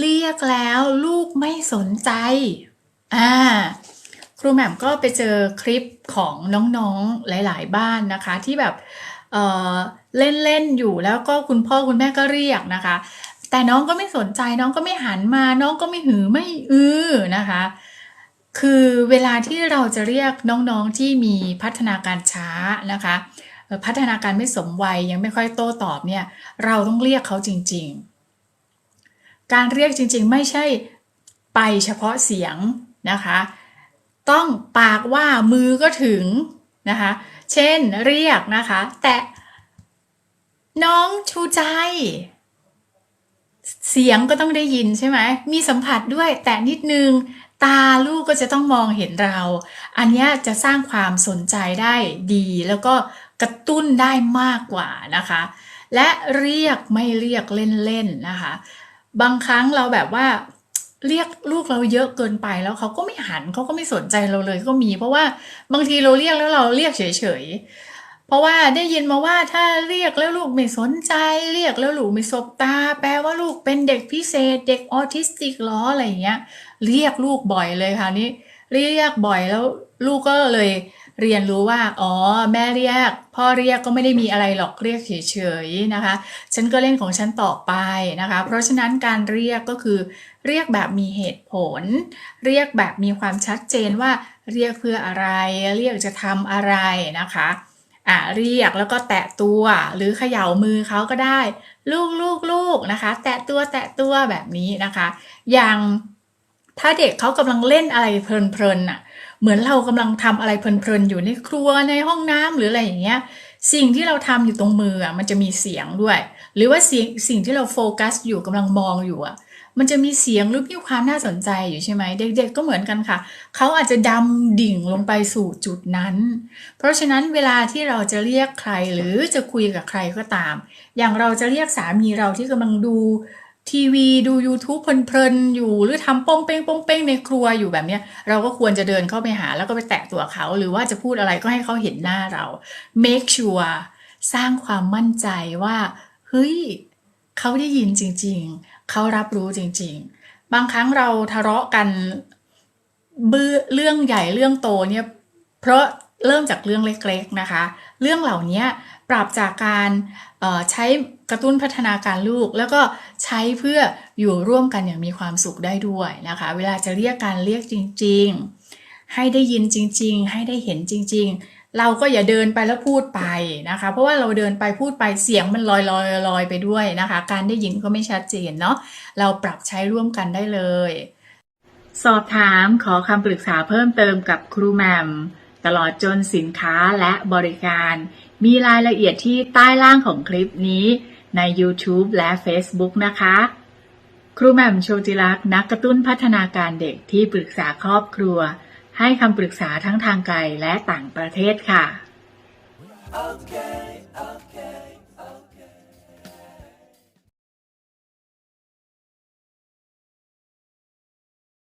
เรียกแล้วลูกไม่สนใจ อ่า ครูแหม่มก็ไปเจอคลิปของน้องๆหลาย ๆ บ้านนะคะ ที่แบบเอ่อเล่นๆอยู่แล้วก็คุณพ่อคุณแม่ก็เรียกนะคะ แต่น้องก็ไม่สนใจน้องก็ไม่หันมา น้องก็ไม่หือไม่อือนะคะ คือเวลาที่เราจะเรียกน้องๆที่มีพัฒนาการช้านะคะ พัฒนาการไม่สมวัยยังไม่ค่อยโต้ตอบเนี่ย เราต้องเรียกเขาจริง ๆ การเรียกจริงๆ ไม่ใช่ไปเฉพาะเสียงนะคะ ต้องปากว่ามือก็ถึงนะคะ เช่นเรียกนะคะ แต่น้องชูใจ เสียงก็ต้องได้ยินใช่ไหมมีสัมผัสด้วยแต่นิดนึงตาลูกก็จะต้องมองเห็นเรา อันนี้จะสร้างความสนใจได้ดี แล้วก็กระตุ้นได้มากกว่านะคะ และเรียกไม่เรียกเล่นๆนะคะ บางครั้งเราแบบว่าเรียกลูกเราเยอะเกินไปแล้วเขาก็ไม่หันเขาก็ไม่สนใจเราเลยก็มี เพราะว่าบางทีเราเรียกแล้วเราเรียกเฉยๆ เพราะว่าได้ยินมาว่าถ้าเรียกแล้วลูกไม่สนใจ เรียกแล้วลูกไม่สบตา แปลว่าลูกเป็นเด็กพิเศษ เด็กออทิสติกเหรออะไรอย่างเงี้ย เรียกลูกบ่อยเลยค่ะนี่เรียกบ่อยแล้วลูกก็เลย เรียนรู้ว่า อ๋อ แม่เรียก พ่อเรียกก็ไม่ได้มีอะไรหรอกเรียกเฉยๆนะคะ ฉันก็เล่นของฉันต่อไปนะคะ เพราะฉะนั้นการเรียกก็คือ เรียกแบบมีเหตุผล เรียกแบบมีความชัดเจนว่าเรียกเพื่ออะไร เรียกจะทำอะไรนะคะอะเรียกแล้วก็แตะตัวหรือเขย่ามือเขาก็ได้ ลูกลูกลูกนะคะ แตะตัวแตะตัวแบบนี้นะคะ อย่างถ้าเด็กเขากำลังเล่นอะไรเพลินๆน่ะ เหมือนเรากำลังทำอะไรเพลินๆอยู่ในครัวในห้องน้ำหรืออะไรอย่างเงี้ยสิ่งที่เราทำอยู่ตรงมืออะมันจะมีเสียงด้วย หรือว่าสิ่งสิ่งที่เราโฟกัสอยู่กำลังมองอยู่อะมันจะมีเสียงหรือมีความน่าสนใจอยู่ใช่ไหมเด็กๆก็เหมือนกันค่ะ เขาอาจจะดำดิ่งลงไปสู่จุดนั้น เพราะฉะนั้นเวลาที่เราจะเรียกใครหรือจะคุยกับใครก็ตาม อย่างเราจะเรียกสามีเราที่กำลังดู ทีวีดู YouTube เพลินๆอยู่หรือทำโป้งเป้งโป้งเป้งในครัวอยู่แบบเนี้ย เราก็ควรจะเดินเข้าไปหาแล้วก็ไปแตะตัวเขา หรือว่าจะพูดอะไรก็ให้เขาเห็นหน้าเรา make sure สร้างความมั่นใจว่าเฮ้ยเขาได้ยินจริง ๆ เขารับรู้จริง ๆ บางครั้งเราทะเลาะกันเบื้อเรื่องใหญ่เรื่องโตเนี่ยเพราะ เริ่มจากเรื่องเล็กๆนะคะ เรื่องเหล่านี้ปรับจากการใช้กระตุ้นพัฒนาการลูก แล้วก็ใช้เพื่ออยู่ร่วมกันอย่างมีความสุขได้ด้วยนะคะ เวลาจะเรียกการเรียกจริง ๆ ให้ได้ยินจริง ๆ ให้ได้เห็นจริง ๆ เราก็อย่าเดินไปแล้วพูดไปนะคะ เพราะว่าเราเดินไปพูดไปเสียงมันลอยลอยลอยไปด้วยนะคะ การได้ยินก็ไม่ชัดเจนเนาะเราปรับใช้ร่วมกันได้เลย สอบถามขอคำปรึกษาเพิ่มเติมกับครูแหมม ตลอดจนสินค้าและบริการ มีรายละเอียดที่ใต้ล่างของคลิปนี้ใน YouTube และ Facebook นะคะ ครูแหม่มโชติลักษ์นักกระตุ้นพัฒนาการเด็กที่ปรึกษาครอบครัว ให้คำปรึกษาทั้งทางไกลและต่างประเทศค่ะ Okay, okay.